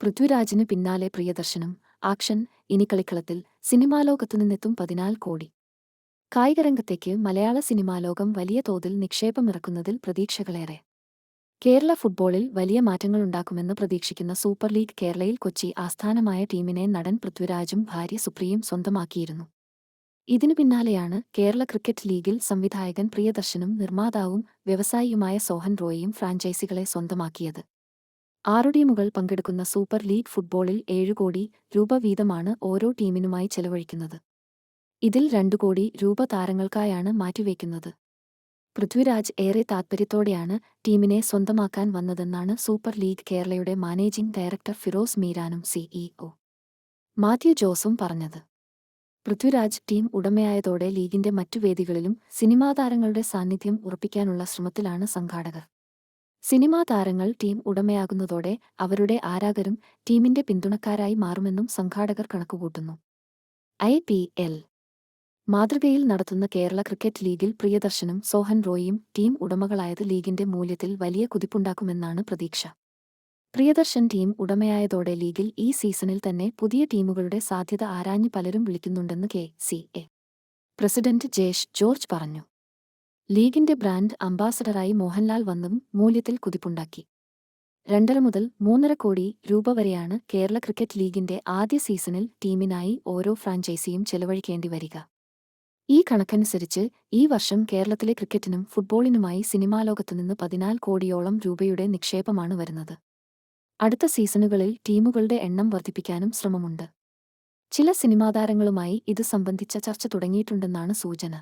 പൃഥ്വിരാജിന് പിന്നാലെ പ്രിയദർശനം ആക്ഷൻ ഇനി കളിക്കളത്തിൽ സിനിമാലോകത്തുനിന്നെത്തും പതിനാല് കോടി. കായികരംഗത്തേക്ക് മലയാള സിനിമാ ലോകം വലിയ തോതിൽ നിക്ഷേപമിറക്കുന്നതിൽ പ്രതീക്ഷകളേറെ. കേരള ഫുട്ബോളിൽ വലിയ മാറ്റങ്ങളുണ്ടാക്കുമെന്ന് പ്രതീക്ഷിക്കുന്ന സൂപ്പർ ലീഗ് കേരളയിൽ കൊച്ചി ആസ്ഥാനമായ ടീമിനെ നടൻ പൃഥ്വിരാജും ഭാര്യ സുപ്രിയയും സ്വന്തമാക്കിയിരുന്നു. ഇതിനു പിന്നാലെയാണ് കേരള ക്രിക്കറ്റ് ലീഗിൽ സംവിധായകൻ പ്രിയദർശനും നിർമ്മാതാവും വ്യവസായിയുമായ സോഹൻ റോയിയും ഫ്രാഞ്ചൈസികളെ സ്വന്തമാക്കിയത്. ആറു ടീമുകൾ പങ്കെടുക്കുന്ന സൂപ്പർ ലീഗ് ഫുട്ബോളിൽ ഏഴു കോടി രൂപ വീതമാണ് ഓരോ ടീമിനുമായി ചെലവഴിക്കുന്നത്. ഇതിൽ രണ്ടു കോടി രൂപ താരങ്ങൾക്കായാണ് മാറ്റിവയ്ക്കുന്നത് പൃഥ്വിരാജ് ഏറെ താത്പര്യത്തോടെയാണ് ടീമിനെ സ്വന്തമാക്കാൻ വന്നതെന്നാണ് സൂപ്പർ ലീഗ് കേരളയുടെ മാനേജിംഗ് ഡയറക്ടർ ഫിറോസ് മീരാനും സിഇഒ മാത്യു ജോസും പറഞ്ഞത്. പൃഥ്വിരാജ് ടീം ഉടമയായതോടെ ലീഗിന്റെ മറ്റു വേദികളിലും സിനിമാ താരങ്ങളുടെ സാന്നിധ്യം ഉറപ്പിക്കാനുള്ള ശ്രമത്തിലാണ് സംഘാടകർ. സിനിമാ താരങ്ങൾ ടീം ഉടമയാകുന്നതോടെ അവരുടെ ആരാധകരും ടീമിന്റെ പിന്തുണക്കാരായി മാറുമെന്നും സംഘാടകർ കണക്കുകൂട്ടുന്നു. I P L. മാതൃകയിൽ നടത്തുന്ന കേരള ക്രിക്കറ്റ് ലീഗിൽ പ്രിയദർശനും സോഹൻ റോയിയും ടീം ഉടമകളായത് ലീഗിന്റെ മൂല്യത്തിൽ വലിയ കുതിപ്പുണ്ടാക്കുമെന്നാണ് പ്രതീക്ഷ. പ്രിയദർശൻ ടീം ഉടമയായതോടെ ലീഗിൽ ഈ സീസണിൽ തന്നെ പുതിയ ടീമുകളുടെ സാധ്യത ആരാഞ്ഞ് പലരും വിളിക്കുന്നുണ്ടെന്ന് K C A. President Jesh George പറഞ്ഞു. ലീഗിന്റെ ബ്രാൻഡ് അംബാസഡറായി മോഹൻലാൽ വന്നും മൂല്യത്തിൽ കുതിപ്പുണ്ടാക്കി. രണ്ടര മുതൽ മൂന്നര കോടി രൂപ വരെയാണ് കേരള ക്രിക്കറ്റ് ലീഗിന്റെ ആദ്യ സീസണിൽ ടീമിനായി ഓരോ ഫ്രാഞ്ചൈസിയും ചെലവഴിക്കേണ്ടി വരിക. ഈ കണക്കനുസരിച്ച് ഈ വർഷം കേരളത്തിലെ ക്രിക്കറ്റിനും ഫുട്ബോളിനുമായി സിനിമാലോകത്തുനിന്ന് പതിനാല് കോടിയോളം രൂപയുടെ നിക്ഷേപമാണ് വരുന്നത്. അടുത്ത സീസണുകളിൽ ടീമുകളുടെ എണ്ണം വർദ്ധിപ്പിക്കാനും ശ്രമമുണ്ട്. ചില സിനിമാതാരങ്ങളുമായി ഇത് സംബന്ധിച്ച ചർച്ച തുടങ്ങിയിട്ടുണ്ടെന്നാണ് സൂചന.